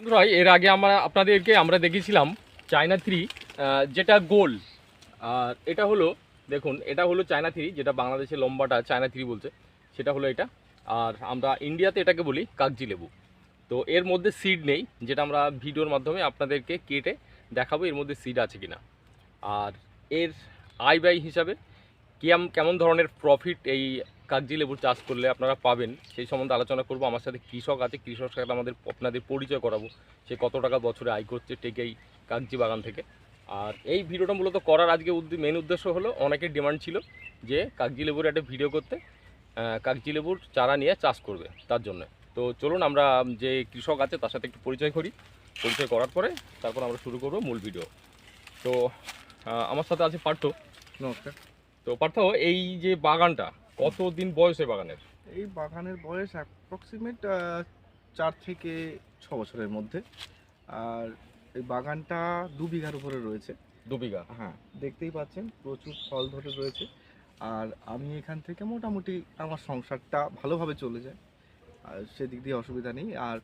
বন্ধুরা, এর আগে আমরা আপনাদেরকে আমরা দেখেছিলাম চায়না থ্রি যেটা গোল। আর এটা হলো, দেখুন, এটা হলো চায়না থ্রি যেটা বাংলাদেশের লম্বাটা চায়না থ্রি বলছে, সেটা হলো এটা। আর আমরা ইন্ডিয়াতে এটাকে বলি কাগজি লেবু। তো এর মধ্যে সিড নেই, যেটা আমরা ভিডিওর মাধ্যমে আপনাদেরকে কেটে দেখাবো এর মধ্যে সিড আছে কিনা। আর এর আয় ব্যয় হিসাবে কেমন কেমন ধরনের প্রফিট এই কাগজি লেবুর চাষ করলে আপনারা পাবেন। সেই সম্বন্ধে আলোচনা করব। আমার সাথে কৃষক আছে কৃষক সাথে আমাদের আপনাদের পরিচয় করাবো। সে কত টাকা বছরে আয় করছে টেকেই কাগজি বাগান থেকে। আর এই ভিডিওটা মূলত করার আজকে মেন উদ্দেশ্য হলো অনেকের ডিমান্ড ছিল যে কাগজি লেবুর একটা ভিডিও করতে কাগজি লেবুর চারা নিয়ে চাষ করবে তার জন্য। তো চলুন আমরা যে কৃষক আছে তার সাথে একটু পরিচয় করি। পরিচয় করার পরে তারপর আমরা শুরু করব মূল ভিডিও তো আমার সাথে আছে পার্থ। নমস্কার। তো পার্থ এই যে বাগানটা কতদিন বয়সে বাগানের? এই বাগানের বয়স অ্যাপ্রক্সিমেট চার থেকে ছ বছরের মধ্যে। আর এই বাগানটা দু বিঘার উপরে রয়েছে। দু বিঘা? হ্যাঁ দেখতেই পাচ্ছেন প্রচুর ফল ধরে রয়েছে। আর আমি এখান থেকে মোটামুটি আমার সংসারটা ভালোভাবে চলে যায়। আর সেদিক দিয়ে অসুবিধা নেই। আর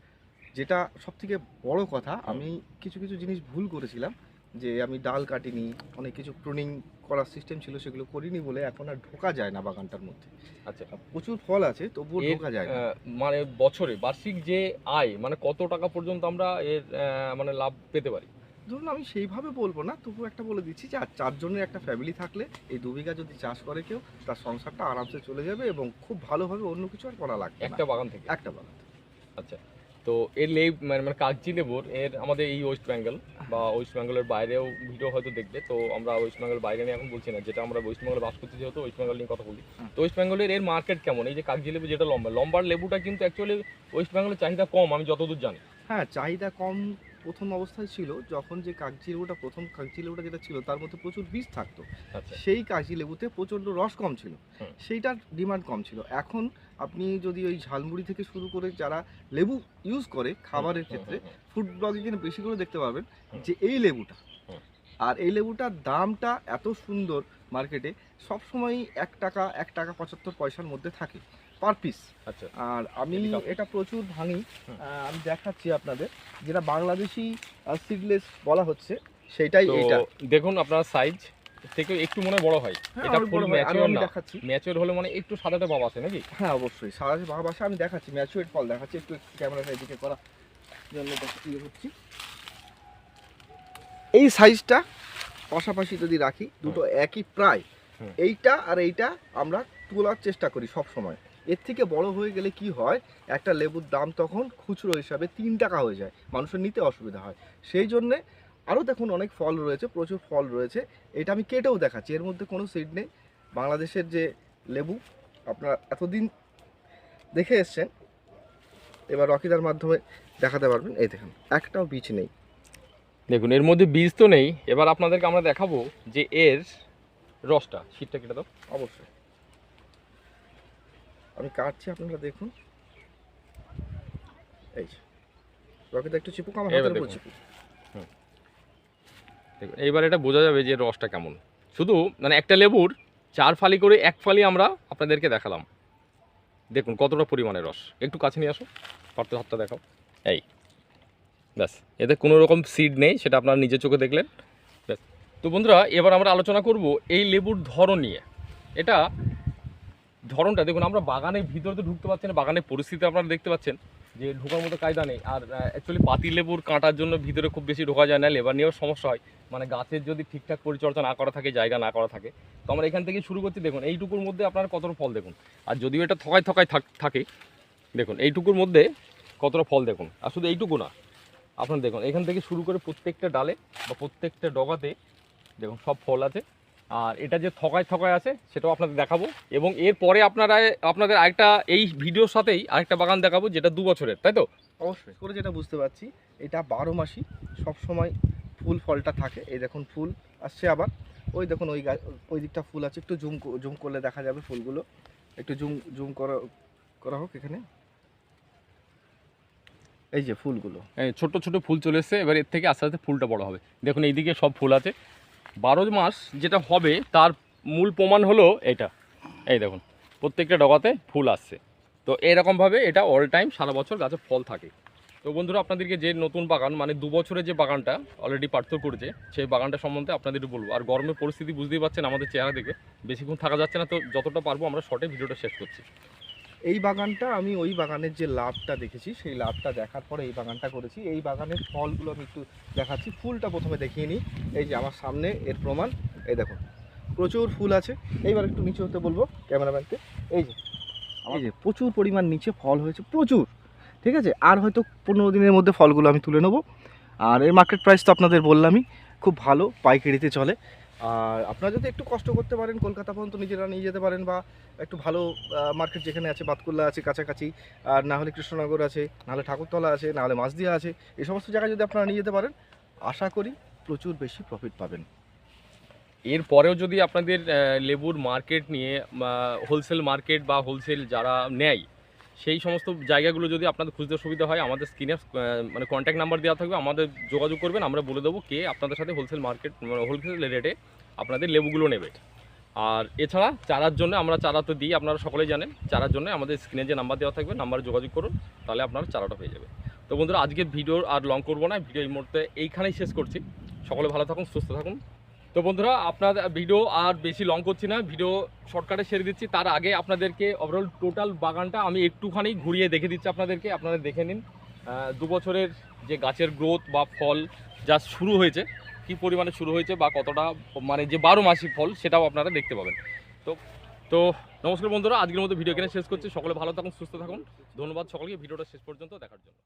যেটা সবথেকে বড় কথা আমি কিছু কিছু জিনিস ভুল করেছিলাম। যে আমি ডাল কাটিনি অনেক কিছু প্রুনিং করার সিস্টেম ছিল সেগুলো করিনি বলে এখন আর ঢোকা যায় না বাগানটার মধ্যে। আচ্ছা। প্রচুর ফল আছে তবুও ঢোকা যায় না। মানে বছরে বার্ষিক যে আয় মানে কত টাকা পর্যন্ত আমরা এর মানে লাভ পেতে পারি? ধরুন আমি সেইভাবে বলব না তবু একটা বলে দিচ্ছি যে আর চারজনের একটা ফ্যামিলি থাকলে এই দু বিঘা যদি চাষ করে কেউ তার সংসারটা আরামসে চলে যাবে এবং খুব ভালোভাবে অন্য কিছু আর করা লাগবে একটা বাগান থেকে? একটা বাগান আচ্ছা। তো এর লেব মানে মানে কাগজি লেবুর, এর আমাদের এই ওয়েস্ট বেঙ্গল বা ওয়েস্ট বেঙ্গলের বাইরেও ভিডিও হয়তো দেখবে। তো আমরা ওয়েস্ট বেঙ্গল বাইরে নিয়ে এখন বলছি না, যেটা আমরা ওয়েস্ট বেঙ্গলে বাস করতে যেহেতু ওয়েস্ট বেঙ্গল নিয়ে কথা বলি। তো ওয়েস্ট বেঙ্গলের এর মার্কেট কেমন? এই যে কাগজি লেবু যেটা লম্বা, লম্বার লেবুটা কিন্তু অ্যাকচুয়ালি ওয়েস্ট বেঙ্গলের চাহিদা কম, আমি যতদূর জানি। হ্যাঁ চাহিদা কম প্রথম অবস্থায় ছিল যখন যে কাগজি লেবুটা প্রথম কাগজি লেবুটা যেটা ছিল তার মধ্যে প্রচুর বীজ থাকতো। আচ্ছা। সেই কাগজি লেবুতে প্রচণ্ড রস কম ছিল। সেইটার ডিমান্ড কম ছিল। এখন আপনি যদি ওই ঝালমুড়ি থেকে শুরু করে যারা লেবু ইউজ করে খাবারের ক্ষেত্রে। ফুড ব্লগে কিন্তু বেশি করে দেখতে পাবেন যে এই লেবুটা। আর এই লেবুটার দামটা এত সুন্দর মার্কেটে সবসময় এক টাকা এক টাকা পঁচাত্তর পয়সার মধ্যে থাকে। পার পিস আচ্ছা। আর আমি এটা প্রচুর ভাঙি। আমি দেখাচ্ছি আপনাদের। যেটা বাংলাদেশি সিডলেস বলা হচ্ছে সেটাই এটা দেখুন আপনার সাইজ থেকে একটু মনে বড় হয়। হ্যাঁ, এটা ফুল ম্যাচিওর আমি না। দেখাচ্ছি। ম্যাচিওর হলে মানে একটু সাদাটা ভাব আছে নাকি? হ্যাঁ অবশ্যই। সারা বাবা বাসা আমি দেখাচ্ছি। ম্যাচুয়েট ফল দেখাচ্ছি। একটু ক্যামেরাটা এদিকে করা জন্য ইয়ে করছি এই সাইজটা পাশাপাশি যদি রাখি দুটো একই প্রায়। এইটা আর এইটা আমরা তোলার চেষ্টা করি সব সময় এর থেকে বড় হয়ে গেলে কি হয়? একটা লেবুর দাম তখন খুচরো হিসাবে তিন টাকা হয়ে যায়। মানুষের নিতে অসুবিধা হয়। সেই জন্যে আরও দেখুন অনেক ফল রয়েছে প্রচুর ফল রয়েছে। এটা আমি কেটেও দেখাচ্ছি। এর মধ্যে কোনো সিড নেই। বাংলাদেশের যে লেবু আপনারা এতদিন দেখে এসছেন এবার রকিদার মাধ্যমে দেখাতে পারবেন। এই দেখুন একটাও বীজ নেই। দেখুন এর মধ্যে বীজ তো নেই। এবার আপনাদেরকে আমরা দেখাবো যে এর রসটা শীতটা কেটে দাও। অবশ্যই। আমি কাটছি আপনারা দেখুন। এই যে। রকিদা একটু চিপুক আমার হাতের উপর দেখুন। চিপুক। দেখুন এইবার এটা বোঝা যাবে যে রসটা কেমন। শুধু মানে একটা লেবুর চার ফালি করে এক ফালি আমরা আপনাদেরকে দেখালাম। দেখুন কতটা পরিমাণে রস। একটু কাছে নিয়ে আসো পারতে হাতটা দেখাও। এই ব্যাস এতে কোনো রকম সিড নেই সেটা আপনারা নিজের চোখে দেখলেন। ব্যাস তো বন্ধুরা এবার আমরা আলোচনা করব এই লেবুর ধরন নিয়ে। এটা ধরনটা, দেখুন, আমরা বাগানের ভিতরে তো ঢুকতে পারছি না, বাগানের পরিস্থিতি আপনারা দেখতে পাচ্ছেন, যে ঢোকার মতো কায়দা নেই। আর অ্যাকচুয়ালি পাতি লেবুর কাঁটার জন্য ভিতরে খুব বেশি ঢোকা যায় না, লেবার নিয়েও সমস্যা হয়। মানে গাছের যদি ঠিকঠাক পরিচর্যা না করা থাকে, জায়গা না করা থাকে, তো আমরা এখান থেকে শুরু করছি। দেখুন, এইটুকুর মধ্যে আপনার কতটা ফল দেখুন। আর যদিও এটা থকায় থকায় থাক- দেখুন, এইটুকুর মধ্যে কতটা ফল দেখুন। আর শুধু এইটুকু না, আপনার দেখুন, এখান থেকে শুরু করে প্রত্যেকটা ডালে বা প্রত্যেকটা ডগাতে, দেখুন, সব ফল আছে। আর এটা যে থকায় থকায় আছে সেটাও আপনাদের দেখাবো। এবং এরপরে আপনারা আপনাদের আরেকটা এই ভিডিওর সাথেই আরেকটা বাগান দেখাবো যেটা দু বছরের তাই তো? অবশ্যই। করে যেটা বুঝতে পারছি এটা বারো মাসই সব সময় ফুল ফলটা থাকে। এই দেখুন ফুল আসছে আবার। ওই দেখুন ওই গাছ ওই দিকটা ফুল আছে। একটু জুম জুম করলে দেখা যাবে ফুলগুলো। একটু জুম জুম করা করা হোক এখানে। এই যে ফুলগুলো। ছোট ছোট ফুল চলে এসছে এবার এর থেকে আস্তে আস্তে ফুলটা বড় হবে। দেখুন এইদিকে সব ফুল আছে। বারো মাস যেটা হবে, তার মূল প্রমাণ হলো এটা। এই দেখুন, প্রত্যেকটা ডগাতে ফুল আসছে। তো এরকমভাবে এটা অল টাইম সারা বছর গাছে ফল থাকে। তো বন্ধুরা, আপনাদেরকে যে নতুন বাগান মানে দু বছরের যে বাগানটা অলরেডি পার্থক্য করেছে, সেই বাগানটা সম্বন্ধে আপনাদের বলব। আর গরমের পরিস্থিতি বুঝতেই পারছেন আমাদের চেহারা দেখে, বেশিক্ষণ থাকা যাচ্ছে না, তো যতটা পারব আমরা শর্টে ভিডিওটা শেষ করছি। এই বাগানটা আমি ওই বাগানের যে লাভটা দেখেছি, সেই লাভটা দেখার পরে এই বাগানটা করেছি। এই বাগানের ফলগুলো আমি একটু দেখাচ্ছি। ফুলটা প্রথমে দেখিয়ে নিই। এই যে আমার সামনে এর প্রমাণ। এই দেখুন, প্রচুর ফুল আছে। এইবার একটু নিচে হতে বলব ক্যামেরাম্যানকে। এই যে এই যে প্রচুর পরিমাণ নিচে ফল হয়েছে, প্রচুর। ঠিক আছে? আর হয়তো পনেরো দিনের মধ্যে ফলগুলো আমি তুলে নেব। আর এর মার্কেট প্রাইস তো আপনাদের বললামই, খুব ভালো, পাইকারিতে চলে। আর আপনারা যদি একটু কষ্ট করতে পারেন, কলকাতা পর্যন্ত নিজেরা নিয়ে যেতে পারেন বা একটু ভালো মার্কেট যেখানে আছে, বাতকুল্লা আছে, কাছাকাছি, আর না হলে কৃষ্ণনগর আছে নাহলে ঠাকুরতলা আছে নাহলে মাছদিয়া আছে, এই সমস্ত জায়গায় যদি আপনারা নিয়ে যেতে পারেন, আশা করি প্রচুর বেশি প্রফিট পাবেন। এরপরেও যদি আপনাদের লেবুর মার্কেট নিয়ে হোলসেল মার্কেট বা হোলসেল যারা নেয় সেই সমস্ত জায়গাগুলো যদি আপনাদের খুঁজতে সুবিধা হয়, আমাদের স্ক্রিনে মানে কন্ট্যাক্ট নাম্বার দেওয়া থাকবে, আমাদের যোগাযোগ করবেন, আমরা বলে দেবো কে আপনাদের সাথে হোলসেল মার্কেট হোলসেল রেটে আপনাদের লেবুগুলো নেবে। আর এছাড়া চারার জন্য আমরা চারা তো দিই, আপনারা সকলেই জানেন, চারার জন্য আমাদের স্ক্রিনে যে নাম্বার দেওয়া থাকবে নাম্বারে যোগাযোগ করুন, তাহলে আপনারা চারাটা পেয়ে যাবে তো বন্ধুরা আজকে ভিডিও আর লং করব না ভিডিও এই মুহূর্তে এইখানেই শেষ করছি। সকলে ভালো থাকুন, সুস্থ থাকুন। তো বন্ধুরা, আপনার ভিডিও আর বেশি লং করছি না। ভিডিও শর্টকাটে সেরে দিচ্ছি। তার আগে আপনাদেরকে ওভারঅল টোটাল বাগানটা আমি একটুখানি ঘুরিয়ে দেখে দিচ্ছি আপনাদেরকে। আপনারা দেখে নিন দু বছরের যে গাছের গ্রোথ বা ফল যা শুরু হয়েছে, কি পরিমাণে শুরু হয়েছে বা কতটা মানে যে বারো মাসিক ফল, সেটাও আপনারা দেখতে পাবেন। তো তো নমস্কার বন্ধুরা, আজকের মতো ভিডিও এখানে শেষ করছি। সকলে ভালো থাকুন, সুস্থ থাকুন। ধন্যবাদ সকলকে। ভিডিওটা শেষ পর্যন্ত দেখার জন্য।